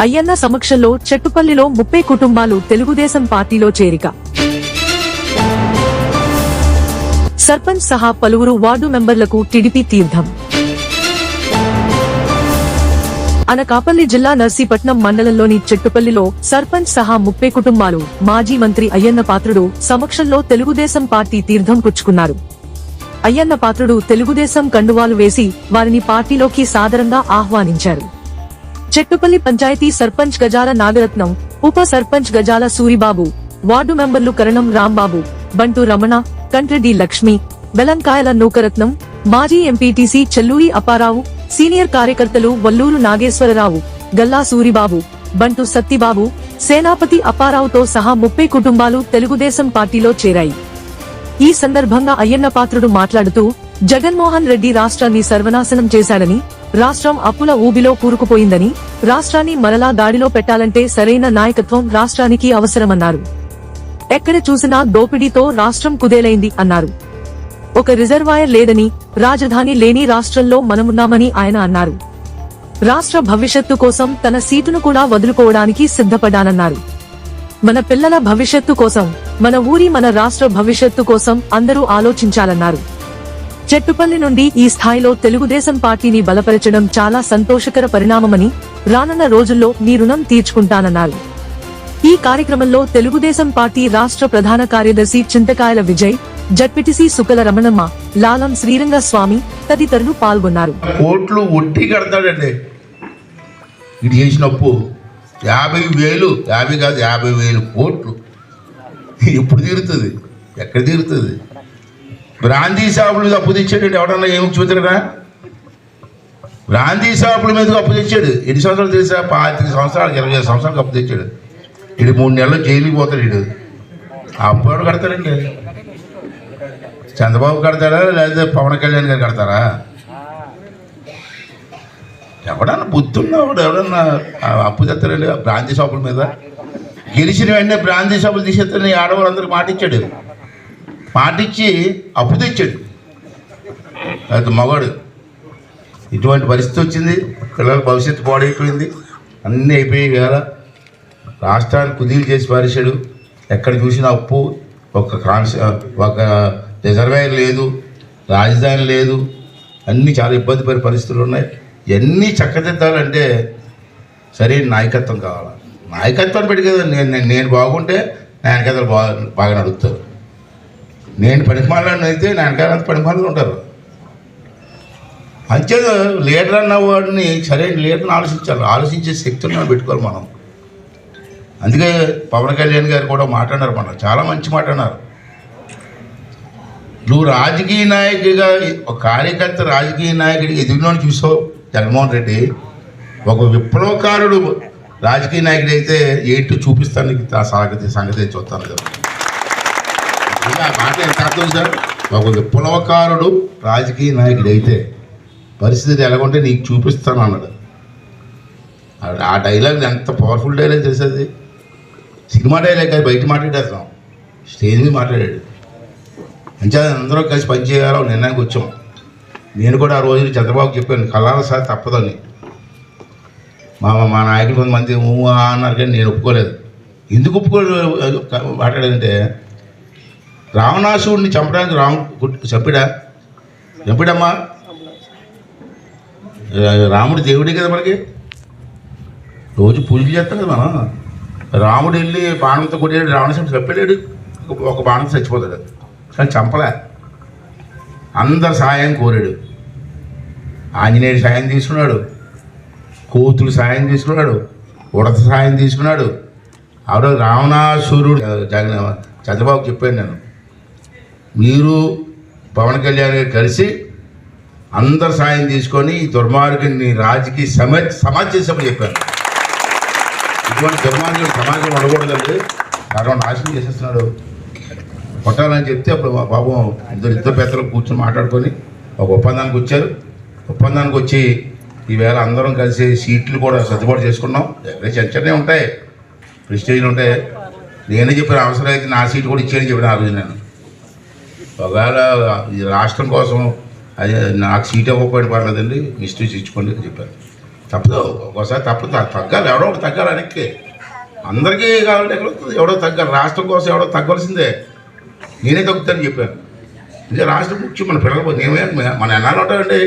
అయ్యన్న సమక్షంలో చెట్టుపల్లిలో ముప్పై కుటుంబాలు తెలుగుదేశం పార్టీలో చేరిక. సర్పంచ్ సహా పలువురు వార్డు మెంబర్లకు టిడిపి తీర్థం. అనకాపల్లి జిల్లా నర్సీపట్నం మండలంలోని చెట్టుపల్లిలో సర్పంచ్ సహా ముప్పై కుటుంబాలు మాజీ మంత్రి అయ్యన్న పాత్రుడు సమక్షంలో తెలుగుదేశం పార్టీ తీర్థం పుచ్చుకున్నారు. అయ్యన్న పాత్రుడు తెలుగుదేశం కండువాలు వేసి వారిని పార్టీలోకి సాదరంగా ఆహ్వానించారు. చెట్టుపల్లి పంచాయతీ సర్పంచ్ గజాల నాగరత్నం ఉప సర్పంచ్ గజాల సూరిబాబు వార్డు మెంబర్లు కరణం రాంబాబు బంటు రమణ కంట్రెడ్డి లక్ష్మి వెలంకాయల నూకరత్నం మాజీ ఎంపీటీసీ చెల్లూరి అప్పారావు సీనియర్ కార్యకర్తలు వల్లూరు నాగేశ్వరరావు గల్లా సూరిబాబు బంటు సత్తిబాబు సేనాపతి అప్పారావుతో సహా ముప్పై కుటుంబాలు తెలుగుదేశం పార్టీలో చేరాయి. ఈ సందర్భంగా అయ్యన్న పాత్రుడు మాట్లాడుతూ జగన్మోహన్ రెడ్డి రాష్ట్రాన్ని సర్వనాశనం చేశాడని రాష్ట్రం అప్పుల ఊబిలో కూరుకుపోయిందని రాష్ట్రాన్ని మరలా దాడిలో పెట్టాలంటే సరైన నాయకత్వం రాష్ట్రానికి అవసరమన్నారు. ఎక్కడ చూసినా దోపిడీతో రాష్ట్రం కుదేలైంది అన్నారు. ఒక రిజర్వాయర్ లేదని రాజధాని లేని రాష్ట్రంలో మనమున్నామని ఆయన అన్నారు. రాష్ట్ర భవిష్యత్తు కోసం తన సీటును కూడా వదులుకోవడానికి సిద్ధపడ్డానన్నారు. మన పిల్లల భవిష్యత్తు కోసం మన ఊరి మన రాష్ట్ర భవిష్యత్తు కోసం అందరూ ఆలోచించాలన్నారు. చెట్టుపల్లి నుండి ఈ స్థాయిలో తెలుగుదేశం పార్టీని బలపరచడం చాలా సంతోషకర పరిణామమని రానున్న రోజుల్లో మీ రుణం తీర్చుకుంటానన్నారు. ఈ కార్యక్రమంలో తెలుగుదేశం పార్టీ రాష్ట్ర ప్రధాన కార్యదర్శి చింతకాయల విజయ్ జడ్పిటిసి సుకల రమణమ్మ లాలం శ్రీరంగ స్వామి తదితరులు పాల్గొన్నారు. కోట్లు ఒట్టి కడతాడండి. ఇది చేసినప్పు యాభై వేలు యాభై కాదు యాభై వేలు కోట్లు. ఎప్పుడు తీరుతుంది? ఎక్కడ తీరుతుంది? బ్రాందీ షాపులు అప్పు తెచ్చాడు ఎవడన్నా ఏమి చూద్దరా బ్రాందీ షాపుల మీద అప్పు తెచ్చాడు. ఎన్ని సంవత్సరాలు తెలుసా? పాతిక సంవత్సరాలు ఇరవై ఐదు సంవత్సరాలకు అప్పు తెచ్చాడు. ఇది మూడు నెలలు జైలుకి పోతాడు ఇడు అప్పు ఎవడు కడతాడండి? చంద్రబాబు కడతాడా? లేదా పవన్ కళ్యాణ్ గారు కడతారా? ఎవడన్నా బుద్ధున్నవాడు ఎవడన్నా అప్పు తెస్తాడండి ఆ బ్రాంతి షాపుల మీద? గెలిచిన వెంటనే బ్రాంతి షాపులు తీసేస్తాడని ఆడవాళ్ళందరికీ మాట ఇచ్చాడు మాట అప్పు తెచ్చాడు. అది మగాడు ఇటువంటి పరిస్థితి వచ్చింది పిల్లల భవిష్యత్తు పాడైపోయింది అన్నీ అయిపోయి వేళ రాష్ట్రాన్ని కుదీలు చేసి పారేశాడు. ఎక్కడ చూసినా అప్పు ఒక కాన్స్ ఒక రిజర్వేర్ లేదు రాజధాని లేదు అన్నీ చాలా ఇబ్బంది పడే పరిస్థితులు ఉన్నాయి. ఇవన్నీ చక్కదిద్దాలంటే సరైన నాయకత్వం కావాలి? నాయకత్వాన్ని పెట్టి కదా నేను నేను- బాగుంటే నా బాగా బాగా నడుపుతారు. నేను పనికిమాలని అయితే నా వెనకాల పనికిమాలు ఉంటారు. అంచేత లీడర్ అన్న వాడిని సరైన లీడర్ని ఆలోచించాలి. ఆలోచించే శక్తులు మనం పెట్టుకోవాలి మనం. అందుకే పవన్ కళ్యాణ్ గారు కూడా మాట్లాడారు మనం చాలా మంచి మాట అన్నారు. నువ్వు రాజకీయ నాయకుడిగా ఒక కార్యకర్త రాజకీయ నాయకుడిగా ఎదిగినోని చూసావు జగన్మోహన్ రెడ్డి? ఒక విప్లవకారుడు రాజకీయ నాయకుడు అయితే ఏంటో చూపిస్తాను ఆ సంగతి సంగతి చూస్తాను కదా. ఇంకా ఆ మాట ఎంత అర్థం సార్? ఒక విప్లవకారుడు రాజకీయ నాయకుడు అయితే పరిస్థితి ఎలాగుంటే నీకు చూపిస్తాను అన్నాడు. ఆ- డైలాగ్ ఎంత పవర్ఫుల్ డైలాగ్ చేసేది? సినిమా డైలాగ్ కాదు బయట మాట్లాడేస్తాం. స్టేజ్ మీద మాట్లాడాడు. అంచా అందరూ కలిసి పనిచేయాలో నిర్ణయానికి వచ్చాం. నేను కూడా ఆ రోజు చంద్రబాబు చెప్పాను కళాల సార్ తప్పదని. మా మా నాయకులు కొంతమంది ఊ అన్నారు కానీ నేను ఒప్పుకోలేదు. ఎందుకు ఒప్పుకో మాట్లాడానంటే రావణాసుడిని చంపడానికి రాము చంపిడా? చంపిడమ్మా? రాముడు దేవుడే కదా మనకి. రోజు పూజలు చేస్తాం కదా మనం. రాముడు వెళ్ళి బాణంతో కొట్టాడు రావణాసుడు చంపలేడు ఒక బాణంతో చచ్చిపోతాడు. కానీ చంపలే. అందరు సాయం కోరాడు. ఆంజనేయుడు సాయం తీసుకున్నాడు. కోతులు సాయం తీసుకున్నాడు. ఉడత సాయం తీసుకున్నాడు. ఆవిడ రావణాసురుడు. జగన్ చంద్రబాబుకి చెప్పాను నేను. మీరు పవన్ కళ్యాణ్ గారు కలిసి అందరు సాయం తీసుకొని ఈ దుర్మార్గుని రాజకీయ సమ సమాజ్ చెప్పారు. ఇటువంటి దుర్మార్గుడు సమాజం ఉండకూడదండి కరోనా నాశనం చేసేస్తున్నాడు. కొట్టాలని చెప్తే అప్పుడు పాపం ఇద్దరు ఇద్దరు పెద్దలు కూర్చొని మాట్లాడుకొని ఒక ఒప్పందానికి వచ్చారు. ఒప్పందానికి వచ్చి ఈవేళ అందరం కలిసి సీట్లు కూడా సర్దుబాటు చేసుకున్నాం. ఎక్కడ ఉంటాయి. ప్రిస్టేజ్లు ఉంటాయి. నేనే చెప్పిన అవసరం అయితే నా సీట్ కూడా ఇచ్చేయని చెప్పిన ఆ రోజు నేను. ఒకవేళ ఈ రాష్ట్రం కోసం అది నాకు సీట్ ఇవ్వకపోయిన పర్లేదండి మిస్టేక్ ఇచ్చుకోండి అని చెప్పారు. తప్పదు ఒకసారి తప్పదు తగ్గాలి ఎవడో ఒకటి తగ్గాలి వెనక్కి. అందరికీ కావాలంటే ఎక్కడ వస్తుంది? ఎవడో తగ్గాలి రాష్ట్రం కోసం ఎవడో తగ్గవలసిందే. నేనే తగ్గుతానని చెప్పాను ఇంకా రాష్ట్రం ముఖ్యం మన పిల్లలు నేమే మన ఎన్నాళ్ళు ఉంటామండి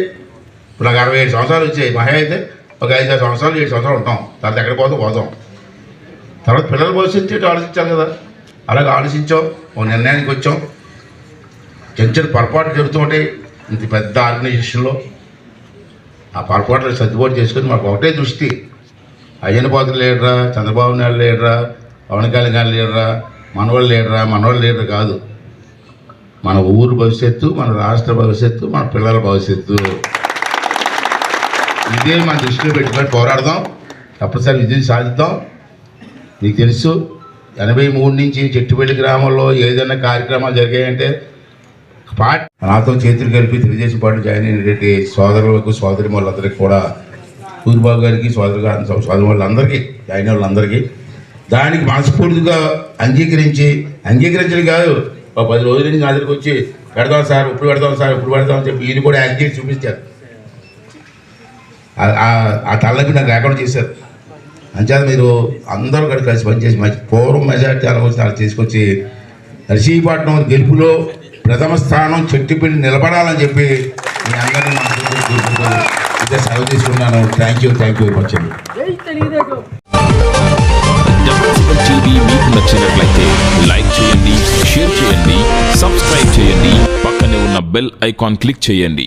ఇప్పుడు నాకు అరవై ఏడు సంవత్సరాలు వచ్చాయి మహా అయితే ఒక ఐదు ఆరు సంవత్సరాలు ఏడు సంవత్సరాలు ఉంటాం. తర్వాత ఎక్కడికి పోతాం? పోతాం. తర్వాత పిల్లల భవిష్యత్తు ఆలోచించాలి కదా? అలాగే ఆలోచించాం ఓ నిర్ణయానికి వచ్చాం. చిన్న చిన్న పొరపాట్లు జరుగుతుంటాయి ఇంత పెద్ద ఆర్గనైజేషన్లో ఆ పొరపాట్లు సర్దుబాటు చేసుకొని మాకు ఒకటే దృష్టి. అయ్యన పాత్ర లేడరా చంద్రబాబు నాయుడు లేడరా పవన్ కళ్యాణ్ గారు లేడరా మనవాళ్ళు లేడరా మనవాళ్ళు లేడరు కాదు. మన ఊరు భవిష్యత్తు మన రాష్ట్ర భవిష్యత్తు మన పిల్లల భవిష్యత్తు. ఇదే మన దృష్టిలో పెట్టుకొని పోరాడదాం. తప్పనిసరి విజయం సాధిద్దాం. మీకు తెలుసు ఎనభై మూడు నుంచి చెట్టుపల్లి గ్రామంలో ఏదైనా కార్యక్రమాలు జరిగాయంటే పార్టీ. నాతో చేతులు కలిపి తెలుగుదేశం పార్టీ జాయిన్ అయినటువంటి సోదరులకు సోదరి వాళ్ళందరికీ కూడా సూర్యబాబు గారికి సోదరు గారి సోదరి వాళ్ళందరికీ జాయిన్ వాళ్ళందరికీ దానికి మనస్ఫూర్తిగా అంగీకరించి అంగీకరించడం కాదు ఒక పది రోజుల నుంచి నా దగ్గరికి వచ్చి పెడదాం సార్ ఇప్పుడు పెడదాం సార్ ఇప్పుడు పెడదాం అని చెప్పి ఈయన కూడా యాక్ట్ చేసి చూపించారు ఆ- ఆ- నాకు లేకుండా చేశారు. అంచేత మీరు అందరూ కూడా కలిసి పనిచేసి మంచి పూర్వం మెజార్టీ అలా వచ్చి అలా తీసుకొచ్చి నర్సీపట్నం గెలుపులో ప్రథమ స్థానం చెట్టుపిల్లి నిలబడాలని చెప్పి మీ అందరినీ ఇదే సెలవు తీసుకున్నాను. Thank you thank you very much TV మీకు నచ్చినట్లయితే లైక్ చేయండి షేర్ చేయండి సబ్స్క్రైబ్ చేయండి పక్కనే ఉన్న బెల్ ఐకాన్ క్లిక్ చేయండి.